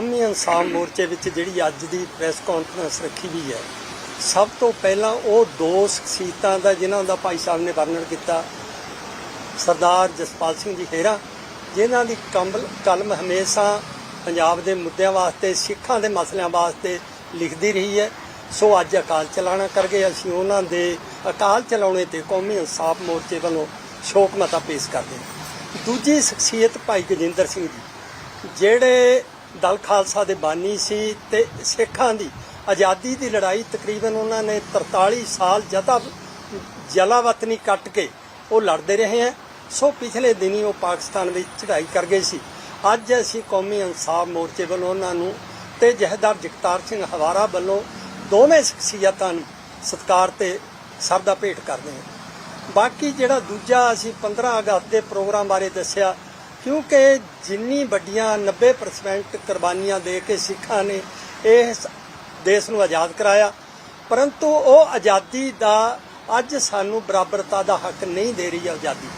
ਕੌਮੀ ਇਨਸਾਨ ਮੋਰਚੇ ਵਿੱਚ ਜਿਹੜੀ ਅੱਜ ਦੀ ਪ੍ਰੈਸ ਕਾਨਫਰੰਸ ਰੱਖੀ ਵੀ ਹੈ, ਸਭ ਤੋਂ ਪਹਿਲਾਂ ਉਹ ਦੋ ਸ਼ਖਸੀਅਤਾਂ ਦਾ ਜਿਨ੍ਹਾਂ ਦਾ ਭਾਈ ਸਾਹਿਬ ਨੇ ਵਰਣਨ ਕੀਤਾ, ਸਰਦਾਰ ਜਸਪਾਲ ਸਿੰਘ ਜੀ ਖੇਰਾ, ਜਿਨ੍ਹਾਂ ਦੀ ਕਮਲ ਕਲਮ ਹਮੇਸ਼ਾ ਪੰਜਾਬ ਦੇ ਮੁੱਦਿਆਂ ਵਾਸਤੇ, ਸਿੱਖਾਂ ਦੇ ਮਸਲਿਆਂ ਵਾਸਤੇ ਲਿਖਦੀ ਰਹੀ ਹੈ। ਸੋ ਅੱਜ ਅਕਾਲ ਚਲਾਣਾ ਕਰ ਗਏ। ਅਸੀਂ ਉਹਨਾਂ ਦੇ ਅਕਾਲ ਚਲਾਉਣੇ ਤੇ ਕੌਮੀ ਇਨਸਾਫ ਮੋਰਚੇ ਵੱਲੋਂ ਸ਼ੋਕ ਮਤਾ ਪੇਸ਼ ਕਰਦੇ ਹਾਂ। ਦੂਜੀ ਸ਼ਖਸੀਅਤ ਭਾਈ ਗਜਿੰਦਰ ਸਿੰਘ ਜੀ, ਜਿਹੜੇ ਦਲ ਖਾਲਸਾ ਦੇ ਬਾਨੀ ਸੀ ਤੇ ਸਿੱਖਾਂ ਦੀ ਆਜ਼ਾਦੀ ਦੀ ਲੜਾਈ ਤਕਰੀਬਨ ਉਹਨਾਂ ਨੇ 43 ਸਾਲ ਜਦਾ ਜਲਾਵਤਨੀ ਕੱਟ ਕੇ ਉਹ ਲੜਦੇ ਰਹੇ ਹੈ। ਸੋ ਪਿਛਲੇ ਦਿਨੀ ਉਹ ਪਾਕਿਸਤਾਨ ਵਿੱਚ ਚੜ੍ਹਾਈ ਕਰ ਗਏ ਸੀ। ਅੱਜ ਅਸੀਂ ਕੌਮੀ ਇਨਸਾਫ ਮੋਰਚੇ ਵੱਲੋਂ ਉਹਨਾਂ ਨੂੰ ਤੇ ਜਹਦਾਰ ਜਗਤਾਰ ਸਿੰਘ ਹਵਾਰਾ ਵੱਲੋਂ ਦੋਵੇਂ ਸ਼ਖਸੀਅਤਾਂ ਨੂੰ ਸਤਿਕਾਰ ਤੇ ਸਰਦਾ ਭੇਟ ਕਰਦੇ ਹਾਂ। ਬਾਕੀ ਜਿਹੜਾ ਦੂਜਾ ਅਸੀਂ 15 ਅਗਸਤ ਦੇ ਪ੍ਰੋਗਰਾਮ ਬਾਰੇ ਦੱਸਿਆ ਕਿਉਂਕਿ ਜਿੰਨੀ ਵੱਡੀਆਂ 90% ਕੁਰਬਾਨੀਆਂ ਦੇ ਕੇ ਸਿੱਖਾਂ ਨੇ ਇਸ ਦੇਸ਼ ਨੂੰ ਆਜ਼ਾਦ ਕਰਾਇਆ। ਪਰੰਤੂ ਉਹ ਆਜ਼ਾਦੀ ਦਾ ਅੱਜ ਸਾਨੂੰ ਬਰਾਬਰਤਾ ਦਾ ਹੱਕ ਨਹੀਂ ਦੇ ਰਹੀ ਆਜ਼ਾਦੀ।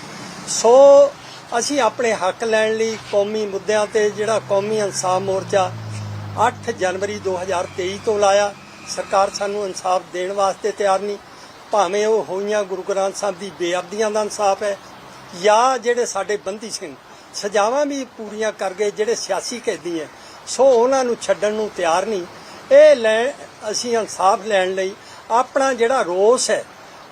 ਸੋ ਅਸੀਂ ਆਪਣੇ ਹੱਕ ਲੈਣ ਲਈ ਕੌਮੀ ਮੁੱਦਿਆਂ ਤੇ ਜਿਹੜਾ ਕੌਮੀ ਇਨਸਾਫ ਮੋਰਚਾ 8 ਜਨਵਰੀ 2023 ਤੋਂ ਲਾਇਆ, ਸਰਕਾਰ ਸਾਨੂੰ ਇਨਸਾਫ ਦੇਣ ਵਾਸਤੇ ਤਿਆਰ ਨਹੀਂ। ਭਾਵੇਂ ਉਹ ਹੋਈਆਂ ਗੁਰੂ ਗ੍ਰੰਥ ਸਾਹਿਬ ਦੀ ਬੇਅਬਦੀਆਂ ਦਾ ਇਨਸਾਫ ਹੈ ਜਾਂ ਜਿਹੜੇ ਸਾਡੇ ਬੰਦੀ ਸਿੰਘ ਸਜ਼ਾਵਾਂ ਵੀ ਪੂਰੀਆਂ ਕਰ ਗਏ ਜਿਹੜੇ ਸਿਆਸੀ ਕੈਦੀ ਹੈ ਸੋ ਉਹਨਾਂ ਨੂੰ ਛੱਡਣ ਨੂੰ ਤਿਆਰ ਨਹੀਂ। ਇਹ ਲੈ ਅਸੀਂ ਇਨਸਾਫ ਲੈਣ ਲਈ ਆਪਣਾ ਜਿਹੜਾ ਰੋਸ ਹੈ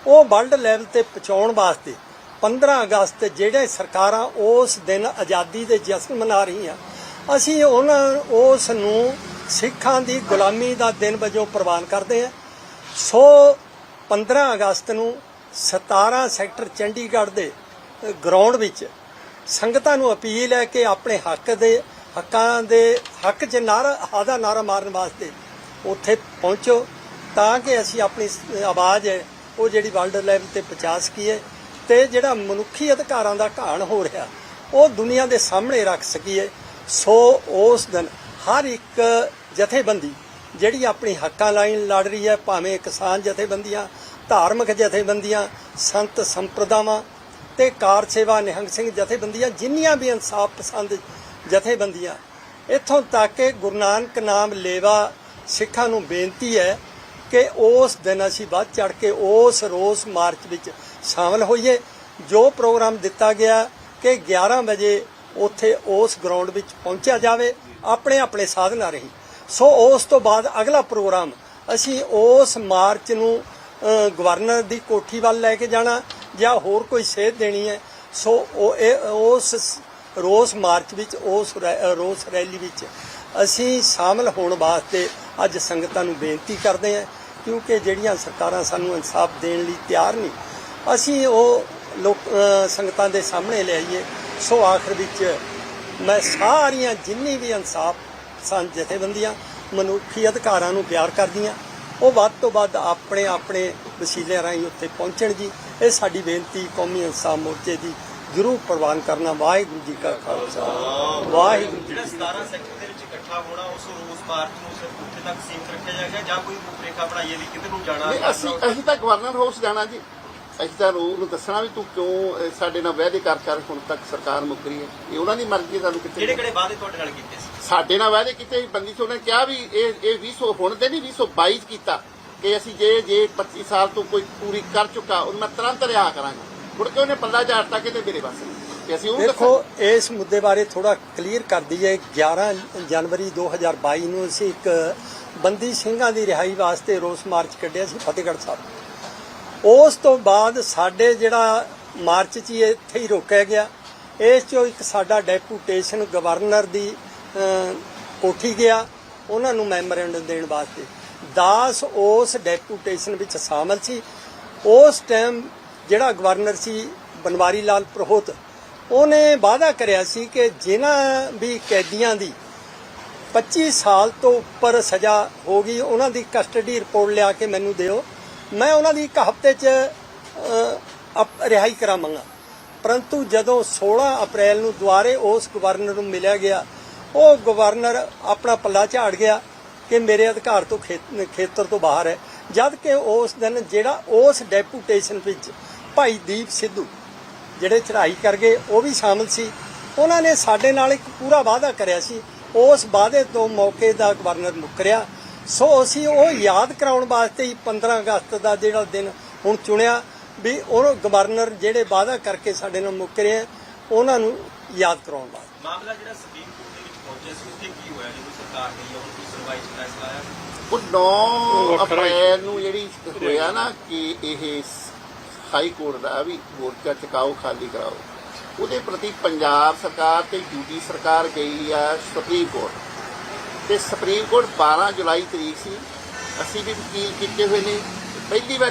ਉਹ ਵਰਲਡ ਲੈਵਲ ਤੇ ਪਹੁੰਚਾਉਣ ਵਾਸਤੇ 15 ਅਗਸਤ ਜਿਹੜੇ ਸਰਕਾਰਾਂ ਉਸ ਦਿਨ ਆਜ਼ਾਦੀ ਦੇ ਜਸ਼ਨ ਮਨਾ ਰਹੀਆਂ, ਅਸੀਂ ਉਹਨਾਂ ਉਸ ਨੂੰ ਸਿੱਖਾਂ ਦੀ ਗੁਲਾਮੀ ਦਾ ਦਿਨ ਵਜੋਂ ਪ੍ਰਵਾਨ ਕਰਦੇ ਹਾਂ। ਸੋ 15 ਅਗਸਤ ਨੂੰ 17 ਸੈਕਟਰ ਚੰਡੀਗੜ੍ਹ ਦੇ ਗਰਾਊਂਡ ਵਿੱਚ ਸੰਗਤਾਂ ਨੂੰ ਅਪੀਲ ਹੈ ਕਿ ਆਪਣੇ ਹੱਕ ਦੇ, ਹੱਕਾਂ ਦੇ, ਹੱਕ 'ਚ ਨਾਰਾ, ਆਦਾ ਨਾਰਾ ਮਾਰਨ ਵਾਸਤੇ ਉੱਥੇ ਪਹੁੰਚੋ ਤਾਂ ਕਿ ਅਸੀਂ ਆਪਣੀ ਆਵਾਜ਼ ਹੈ, ਉਹ ਜਿਹੜੀ ਵਰਲਡ ਲੈਵਲ ਤੇ ਪਹੁੰਚਾ ਸਕੀਏ ਤੇ ਜਿਹੜਾ ਮਨੁੱਖੀ ਅਧਿਕਾਰਾਂ ਦਾ ਘਾਣ ਹੋ ਰਿਹਾ, ਉਹ ਦੁਨੀਆ ਦੇ ਸਾਹਮਣੇ ਰੱਖ ਸਕੀਏ। ਸੋ ਉਸ ਦਿਨ ਹਰ ਇੱਕ ਜਥੇਬੰਦੀ ਜਿਹੜੀ ਆਪਣੀ ਹੱਕਾਂ ਲਾਈਨ ਲੜ ਰਹੀ ਹੈ, ਭਾਵੇਂ ਕਿਸਾਨ ਜਥੇਬੰਦੀਆਂ, ਧਾਰਮਿਕ ਜਥੇਬੰਦੀਆਂ, ਸੰਤ ਸੰਪਰਦਾਵਾਂ ਤੇ ਕਾਰ ਸੇਵਾ ਨਿਹੰਗ ਸਿੰਘ ਜਥੇਬੰਦੀਆਂ, ਜਿੰਨੀਆਂ ਵੀ ਇਨਸਾਫ ਪਸੰਦ ਜਥੇਬੰਦੀਆਂ, ਇੱਥੋਂ ਤੱਕ ਕਿ ਗੁਰੂ ਨਾਨਕ ਨਾਮ ਲੇਵਾ ਸਿੱਖਾਂ ਨੂੰ ਬੇਨਤੀ ਹੈ ਕਿ ਉਸ ਦਿਨ ਅਸੀਂ ਵੱਧ ਚੜ ਕੇ ਉਸ ਰੋਸ ਮਾਰਚ ਵਿੱਚ ਸ਼ਾਮਲ ਹੋਈਏ, ਜੋ ਪ੍ਰੋਗਰਾਮ ਦਿੱਤਾ ਗਿਆ ਕਿ 11 ਵਜੇ ਉੱਥੇ ਉਸ ਗਰਾਊਂਡ ਵਿੱਚ ਪਹੁੰਚਿਆ ਜਾਵੇ, ਆਪਣੇ ਆਪਣੇ ਸਾਧਨ ਰਹੀ। ਸੋ ਉਸ ਤੋਂ ਬਾਅਦ ਅਗਲਾ ਪ੍ਰੋਗਰਾਮ ਅਸੀਂ ਉਸ ਮਾਰਚ ਨੂੰ ਗਵਰਨਰ ਦੀ ਕੋਠੀ ਵੱਲ ਲੈ ਕੇ ਜਾਣਾ ਜਾਂ ਹੋਰ ਕੋਈ ਸੇਧ ਦੇਣੀ ਹੈ, ਸੋ ਉਹ ਇਹ, ਉਸ ਰੋਸ ਮਾਰਚ ਵਿੱਚ, ਉਸ ਰੈ- ਰੋਸ ਰੈਲੀ ਵਿੱਚ ਅਸੀਂ ਸ਼ਾਮਲ ਹੋਣ ਵਾਸਤੇ ਅੱਜ ਸੰਗਤਾਂ ਨੂੰ ਬੇਨਤੀ ਕਰਦੇ ਹਾਂ, ਕਿਉਂਕਿ ਜਿਹੜੀਆਂ ਸਰਕਾਰਾਂ ਸਾਨੂੰ ਇਨਸਾਫ ਦੇਣ ਲਈ ਤਿਆਰ ਨਹੀਂ ਅਸੀਂ ਉਹ ਲੋਕ ਸੰਗਤਾਂ ਦੇ ਸਾਹਮਣੇ ਲਿਆਈਏ ਸੋ ਆਖਰ ਵਿੱਚ ਮੈਂ ਸਾਰੀਆਂ ਜਿੰਨੀ ਵੀ ਇਨਸਾਫ ਸੰ ਜਥੇਬੰਦੀਆਂ, ਮਨੁੱਖੀ ਅਧਿਕਾਰਾਂ ਨੂੰ ਪਿਆਰ ਕਰਦੀਆਂ ਉਹ ਵੱਧ ਤੋਂ ਵੱਧ ਆਪਣੇ ਆਪਣੇ ਵਸੀਲੇ ਰਾਹੀਂ ਉੱਥੇ ਪਹੁੰਚਣ ਜੀ। ਇਹ ਸਾਡੀ ਬੇਨਤੀ ਕੌਮੀ ਇਨਸਾਫ ਮੋਰਚੇ ਦੀ ਜ਼ਰੂਰ ਪ੍ਰਵਾਨ ਕਰਨਾ ਵਾਹਿਗੁਰੂ ਜੀ ਕਾ ਖਾਲਸਾ। ਵਾਹਿਗੁਰੂ ਜੀ ਜਿਹੜਾ 17 ਸੈਕਟਰ ਦੇ ਵਿੱਚ ਇਕੱਠਾ ਹੋਣਾ ਉਸ ਰੋਸ ਮਾਰਚ ਨੂੰ ਸਿਰਫ ਉੱਥੇ ਤੱਕ ਸੀਮਿਤ ਰੱਖਿਆ ਜਾਏਗਾ ਜਾਂ ਕੋਈ ਰੂਪਰੇਖਾ ਬਣਾਈਏ ਵੀ ਕਿਤੇ ਨੂੰ ਜਾਣਾ ਨਹੀਂ ਅਸੀਂ ਅਸੀਂ ਤਾਂ ਗਵਰਨਰ ਹਾਊਸ ਜਾਣਾ ਜੀ। ਅਸੀਂ ਤਾਂ ਰੂਲ ਨੂੰ ਦੱਸਣਾ ਵੀ ਤੂੰ ਕਿਉਂ ਸਾਡੇ ਨਾਲ ਵਾਅਦੇ ਕਰ ਕਰ ਹੁਣ ਤੱਕ ਸਰਕਾਰ ਮੁੱਕਰੀ ਹੈ। ਇਹ ਉਹਨਾਂ ਦੀ ਮਰਜ਼ੀ ਹੈ ਸਾਨੂੰ ਕਿਹੜੇ ਕਿੱਥੇ ਕਿਹੜੇ ਵਾਅਦੇ ਤੁਹਾਡੇ ਨਾਲ ਕੀਤੇ ਸੀ? ਸਾਡੇ ਨਾਲ ਵਾਅਦੇ ਕੀਤੇ ਸੀ ਬੰਦੀ ਸਿੰਘ ਨੇ ਕਿਹਾ ਵੀ ਇਹ ਇਹ 20 ਹੁਣ ਦੇ ਨਹੀਂ 2022 'ਚ ਕੀਤਾ। ਕਿ ਅਸੀਂ ਜੇ ਜੇ 25 ਸਾਲ ਤੋਂ ਕੋਈ ਪੂਰੀ ਕਰ ਚੁੱਕਾ ਉਹ ਮੈਂ ਤੁਰੰਤ ਰਿਹਾ ਕਰਾਂਗਾ। ਮੁੜ ਕੇ ਉਹਨੇ ਪੱਲਾ ਝਾੜਤਾ ਕਿਤੇ ਮੇਰੇ ਬਸ ਤੇ ਅਸੀਂ ਉਹ ਦੇਖੋ ਇਸ ਮੁੱਦੇ ਬਾਰੇ ਥੋੜਾ ਕਲੀਅਰ ਕਰ ਦਈਏ। 11 ਜਨਵਰੀ 2022 ਨੂੰ ਅਸੀਂ ਇੱਕ ਬੰਦੀ ਸਿੰਘਾਂ ਦੀ ਰਿਹਾਈ ਵਾਸਤੇ ਰੋਸ ਮਾਰਚ ਕੱਢਿਆ ਸੀ ਫਤਿਹਗੜ੍ਹ ਸਾਹਿਬ। ਉਸ ਤੋਂ ਬਾਅਦ ਸਾਡੇ ਜਿਹੜਾ ਮਾਰਚ 'ਚ ਹੀ ਇੱਥੇ ਹੀ ਰੋਕਿਆ ਗਿਆ। ਇਸ 'ਚੋਂ ਇੱਕ ਸਾਡਾ ਡੈਪੂਟੇਸ਼ਨ ਗਵਰਨਰ ਦੀ ਕੋਠੀ ਗਿਆ। ਉਹਨਾਂ ਨੂੰ ਮੈਮੋਰੈਂਡਮ ਦੇਣ ਵਾਸਤੇ। ਦਾਸ ਉਸ ਡੈਪੂਟੇਸ਼ਨ ਵਿੱਚ ਸ਼ਾਮਲ ਸੀ। ਉਸ ਟਾਈਮ ਜਿਹੜਾ ਗਵਰਨਰ ਸੀ ਬਨਵਾਰੀ ਲਾਲ ਪ੍ਰੋਹਤ, ਉਹਨੇ ਵਾਅਦਾ ਕਰਿਆ ਸੀ ਕਿ ਜਿਨ੍ਹਾਂ ਵੀ ਕੈਦੀਆਂ ਦੀ 25 ਸਾਲ ਤੋਂ ਉੱਪਰ ਸਜ਼ਾ ਹੋ ਗਈ, ਉਹਨਾਂ ਦੀ ਕਸਟਡੀ ਰਿਪੋਰਟ ਲਿਆ ਕੇ ਮੈਨੂੰ ਦਿਓ। ਮੈਂ ਉਹਨਾਂ ਦੀ ਇੱਕ ਹਫ਼ਤੇ 'ਚ ਰਿਹਾਈ ਕਰਾਵਾਂਗਾ। ਪਰੰਤੂ ਜਦੋਂ 16 ਅਪ੍ਰੈਲ ਨੂੰ ਦੁਆਰੇ ਉਸ ਗਵਰਨਰ ਨੂੰ ਮਿਲਿਆ ਗਿਆ, ਉਹ ਗਵਰਨਰ ਆਪਣਾ ਪੱਲਾ ਝਾੜ ਗਿਆ। ਕਿ ਮੇਰੇ ਅਧਿਕਾਰ ਤੋਂ ਖੇਤਰ ਤੋਂ ਬਾਹਰ ਹੈ। ਜਦ ਕਿ ਉਸ ਦਿਨ ਜਿਹੜਾ ਉਸ ਡੈਪੂਟੇਸ਼ਨ ਵਿੱਚ ਭਾਈ ਦੀਪ ਸਿੱਧੂ ਜਿਹੜੇ ਚੜ੍ਹਾਈ ਕਰ ਗਏ ਉਹ ਵੀ ਸ਼ਾਮਲ ਸੀ ਉਹਨਾਂ ਨੇ ਸਾਡੇ ਨਾਲ ਇੱਕ ਪੂਰਾ ਵਾਅਦਾ ਕਰਿਆ ਸੀ। ਉਸ ਵਾਅਦੇ ਤੋਂ ਮੌਕੇ ਦਾ ਗਵਰਨਰ ਮੁੱਕਰਿਆ। ਸੋ ਅਸੀਂ ਉਹ ਯਾਦ ਕਰਾਉਣ ਵਾਸਤੇ ਹੀ 15 ਅਗਸਤ ਦਾ ਜਿਹੜਾ ਦਿਨ ਹੁਣ ਚੁਣਿਆ ਵੀ ਉਹ ਗਵਰਨਰ ਜਿਹੜੇ ਵਾਅਦਾ ਕਰਕੇ ਸਾਡੇ ਨਾਲ ਮੁੱਕਰੇ ਆ, ਉਹਨਾਂ ਨੂੰ ਯਾਦ ਕਰਾਉਣ ਵਾਸਤੇ। ਮਾਮਲਾ ਜਿਹੜਾ ਸੁਪਰੀਮ ਕੋਰਟ ਦੇ ਵਿੱਚ ਪਹੁੰਚਿਆ ਸੀ ਉੱਥੇ ਕੀ ਸਰਕਾਰ ਨੇ ਜਾਂ ਹੁਣ ਕੋਈ ਸੁਣਵਾਈ 'ਚ ਫੈਸਲਾ ਆਇਆ ਉਹ 9 ਅਪ੍ਰੈਲ ਨੂੰ ਜਿਹੜੀ ਹੋਇਆ ਨਾ ਕਿ ਇਹ ਹਾਈ ਕੋਰਟ ਦਾ ਵੀ ਮੋਰਚਾ ਚਕਾਓ ਖਾਲੀ ਕਰਾਓ। ਉਹਦੇ ਪ੍ਰਤੀ ਪੰਜਾਬ ਸਰਕਾਰ ਤੇ ਯੂਡੀ ਸਰਕਾਰ ਗਈ ਆ ਸੁਪਰੀਮ ਕੋਰਟ। ਤੇ ਸੁਪਰੀਮ ਕੋਰਟ 12 ਜੁਲਾਈ ਤਰੀਕ ਸੀ। ਅਸੀਂ ਵੀ ਵਕੀਲ ਕੀਤੇ ਹੋਏ ਨੇ। ਪਹਿਲੀ ਵਾਰ